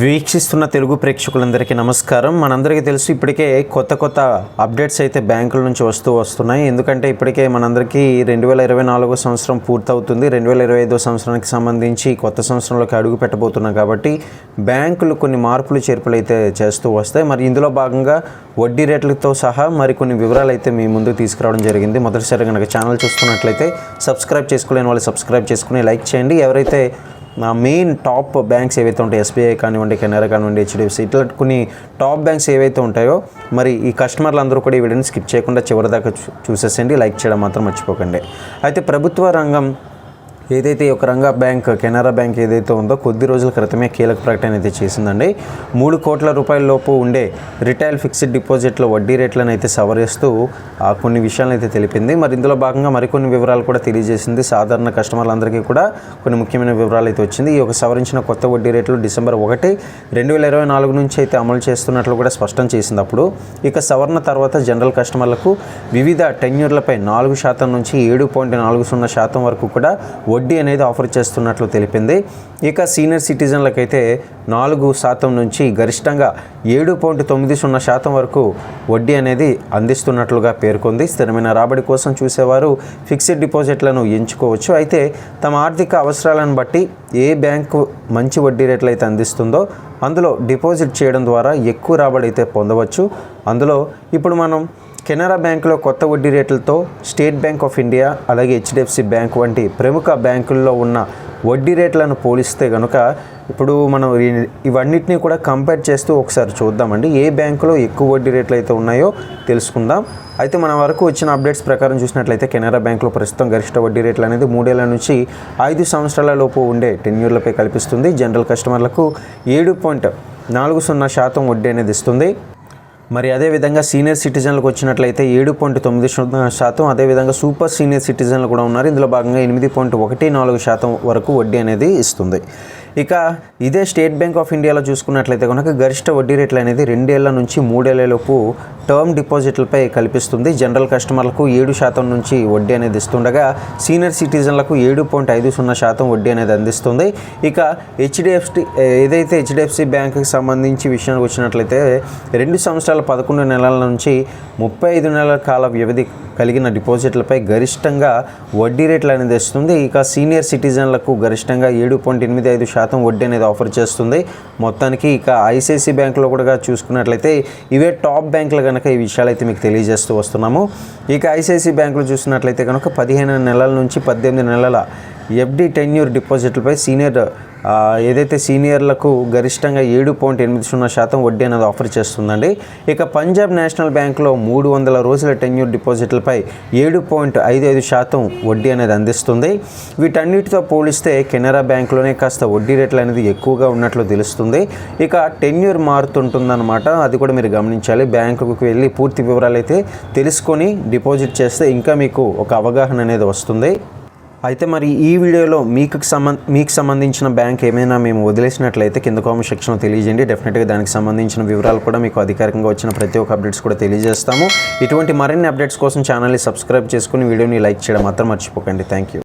వీక్షిస్తున్న తెలుగు ప్రేక్షకులందరికీ నమస్కారం. మనందరికీ తెలుసు ఇప్పటికే కొత్త కొత్త అప్డేట్స్ అయితే బ్యాంకుల నుంచి వస్తూ వస్తున్నాయి. ఎందుకంటే ఇప్పటికే మనందరికీ రెండు వేల ఇరవై నాలుగో సంవత్సరం పూర్తవుతుంది. రెండు వేల ఇరవై ఐదో సంవత్సరానికి సంబంధించి కొత్త సంవత్సరంలోకి అడుగు పెట్టబోతున్నాం కాబట్టి బ్యాంకులు కొన్ని మార్పులు చేర్పులు అయితే చేస్తూ వస్తాయి. మరి ఇందులో భాగంగా వడ్డీ రేట్లతో సహా మరికొన్ని వివరాలు అయితే మీ ముందు తీసుకురావడం జరిగింది. మొదటిసారి కనుక ఛానల్ చూస్తున్నట్లయితే సబ్స్క్రైబ్ చేసుకోలేని వాళ్ళు సబ్స్క్రైబ్ చేసుకుని లైక్ చేయండి. ఎవరైతే నా మెయిన్ టాప్ బ్యాంక్స్ ఏవైతే ఉంటాయి ఎస్బీఐ కానివ్వండి కెనరా కానివ్వండి హెచ్డిఎఫ్సి ఇట్లా కొన్ని టాప్ బ్యాంక్స్ ఏవైతే ఉంటాయో మరి ఈ కస్టమర్లు అందరూ కూడా ఈ వీడియోని స్కిప్ చేయకుండా చివరి దాకా చూసేసేయండి లైక్ చేయడం మాత్రం మర్చిపోకండి. అయితే ప్రభుత్వ రంగం ఏదైతే ఈ యొక్క రంగ బ్యాంక్ కెనరా బ్యాంక్ ఏదైతే ఉందో కొద్ది రోజుల క్రితమే కీలక ప్రకటన అయితే చేసిందండి. మూడు కోట్ల రూపాయల లోపు ఉండే రిటైల్ ఫిక్స్డ్ డిపాజిట్ల వడ్డీ రేట్లను అయితే సవరిస్తూ ఆ కొన్ని విషయాలను అయితే తెలిపింది. మరి ఇందులో భాగంగా మరికొన్ని వివరాలు కూడా తెలియజేసింది సాధారణ కస్టమర్లందరికీ కూడా కొన్ని ముఖ్యమైన వివరాలు అయితే వచ్చింది. ఈ యొక్క సవరించిన కొత్త వడ్డీ రేట్లు డిసెంబర్ ఒకటి రెండు వేల ఇరవై నాలుగు నుంచి అయితే అమలు చేస్తున్నట్లు కూడా స్పష్టం చేసింది అప్పుడు. ఇక సవరణ తర్వాత జనరల్ కస్టమర్లకు వివిధ టెన్యూర్లపై నాలుగు శాతం నుంచి ఏడు పాయింట్ నాలుగు సున్నా శాతం వరకు కూడా వడ్డీ అనేది ఆఫర్ చేస్తున్నట్లు తెలిపింది. ఇక సీనియర్ సిటిజన్లకైతే నాలుగు శాతం నుంచి గరిష్టంగా ఏడు పాయింట్ తొమ్మిది సున్నా శాతం వరకు వడ్డీ అనేది అందిస్తున్నట్లుగా పేర్కొంది. స్థిరమైన రాబడి కోసం చూసేవారు ఫిక్స్డ్ డిపాజిట్లను ఎంచుకోవచ్చు. అయితే తమ ఆర్థిక అవసరాలను బట్టి ఏ బ్యాంకు మంచి వడ్డీ రేట్లు అయితే అందిస్తుందో అందులో డిపాజిట్ చేయడం ద్వారా ఎక్కువ రాబడి అయితే పొందవచ్చు. అందులో ఇప్పుడు మనం కెనరా బ్యాంకులో కొత్త వడ్డీ రేట్లతో స్టేట్ బ్యాంక్ ఆఫ్ ఇండియా అలాగే హెచ్డిఎఫ్సి బ్యాంక్ వంటి ప్రముఖ బ్యాంకుల్లో ఉన్న వడ్డీ రేట్లను పోలిస్తే కనుక ఇప్పుడు మనం ఇవన్నిటిని కూడా కంపేర్ చేస్తూ ఒకసారి చూద్దామండి. ఏ బ్యాంకులో ఎక్కువ వడ్డీ రేట్లు అయితే ఉన్నాయో తెలుసుకుందాం. అయితే మన వరకు వచ్చిన అప్డేట్స్ ప్రకారం చూసినట్లయితే కెనరా బ్యాంకులో ప్రస్తుతం గరిష్ట వడ్డీ రేట్లు అనేది మూడేళ్ళ నుంచి ఐదు సంవత్సరాల లోపు ఉండే టెన్యూర్లపై కల్పిస్తుంది. జనరల్ కస్టమర్లకు ఏడు పాయింట్ నాలుగు సున్నా శాతం వడ్డీ అనేది ఇస్తుంది. మరి అదేవిధంగా సీనియర్ సిటిజన్లకు వచ్చినట్లయితే ఏడు పాయింట్ తొమ్మిది శాతం అదేవిధంగా సూపర్ సీనియర్ సిటిజన్లు కూడా ఉన్నారు. ఇందులో భాగంగా ఎనిమిది పాయింట్ ఒకటి నాలుగు శాతం వరకు వడ్డీ అనేది ఇస్తుంది. ఇక ఇదే స్టేట్ బ్యాంక్ ఆఫ్ ఇండియాలో చూసుకున్నట్లయితే కనుక గరిష్ట వడ్డీ రేట్లు అనేది రెండేళ్ళ నుంచి మూడేళ్ళలోపు టర్మ్ డిపాజిట్లపై కల్పిస్తుంది. జనరల్ కస్టమర్లకు ఏడు శాతం నుంచి వడ్డీ అనేది ఇస్తుండగా సీనియర్ సిటిజన్లకు ఏడు పాయింట్ ఐదు సున్నా శాతం వడ్డీ అనేది అందిస్తుంది. ఇక హెచ్డిఎఫ్సి ఏదైతే హెచ్డిఎఫ్సి బ్యాంకుకి సంబంధించి విషయానికి వచ్చినట్లయితే రెండు సంవత్సరాల పదకొండు నెలల నుంచి ముప్పై ఐదు నెలల కాల వ్యవధి కలిగిన డిపాజిట్లపై గరిష్టంగా వడ్డీ రేట్లు అనేది ఇస్తుంది. ఇక సీనియర్ సిటిజన్లకు గరిష్టంగా ఏడు పాయింట్ ఎనిమిది ఐదు శాతం వడ్డీ అనేది ఆఫర్ చేస్తుంది. మొత్తానికి ఇక ఐసిఐసి బ్యాంకులో కూడా చూసుకున్నట్లయితే ఇవే టాప్ బ్యాంకులు కనుక ఈ విషయాలు అయితే మీకు తెలియజేస్తూ వస్తున్నాము. ఇక ఐసిఐసి బ్యాంకులు చూసినట్లయితే కనుక పదిహేను నెలల నుంచి పద్దెనిమిది నెలల ఎఫ్డి టెన్యూర్ డిపాజిట్లపై సీనియర్ ఏదైతే సీనియర్లకు గరిష్టంగా ఏడు పాయింట్ ఎనిమిది సున్నా శాతం వడ్డీ అనేది ఆఫర్ చేస్తుందండి. ఇక పంజాబ్ నేషనల్ బ్యాంక్లో మూడు వందల రోజుల టెన్యూర్ డిపాజిట్లపై ఏడు పాయింట్ ఐదు ఐదు శాతం వడ్డీ అనేది అందిస్తుంది. వీటన్నిటితో పోలిస్తే కెనరా బ్యాంకులోనే కాస్త వడ్డీ రేట్లు అనేది ఎక్కువగా ఉన్నట్లు తెలుస్తుంది. ఇక టెన్యూర్ మారుతుంటుందన్నమాట. అది కూడా మీరు గమనించాలి. బ్యాంకుకు వెళ్ళి పూర్తి వివరాలు అయితే తెలుసుకొని డిపాజిట్ చేస్తే ఇంకా మీకు ఒక అవగాహన అనేది వస్తుంది. అయితే మరి ఈ వీడియోలో మీకు సంబంధ మీకు సంబంధించిన బ్యాంక్ ఏమైనా మేము వదిలేసినట్లయితే కింద కామెంట్ సెక్షన్లో తెలియజేయండి. డెఫినెట్గా దానికి సంబంధించిన వివరాలు కూడా మీకు అధికారికంగా వచ్చిన ప్రతి ఒక్క అప్డేట్స్ కూడా తెలియజేస్తాము. ఇటువంటి మరిన్ని అప్డేట్స్ కోసం ఛానల్ని సబ్స్క్రైబ్ చేసుకుని వీడియోని లైక్ చేయడం మాత్రం మర్చిపోకండి. Thank you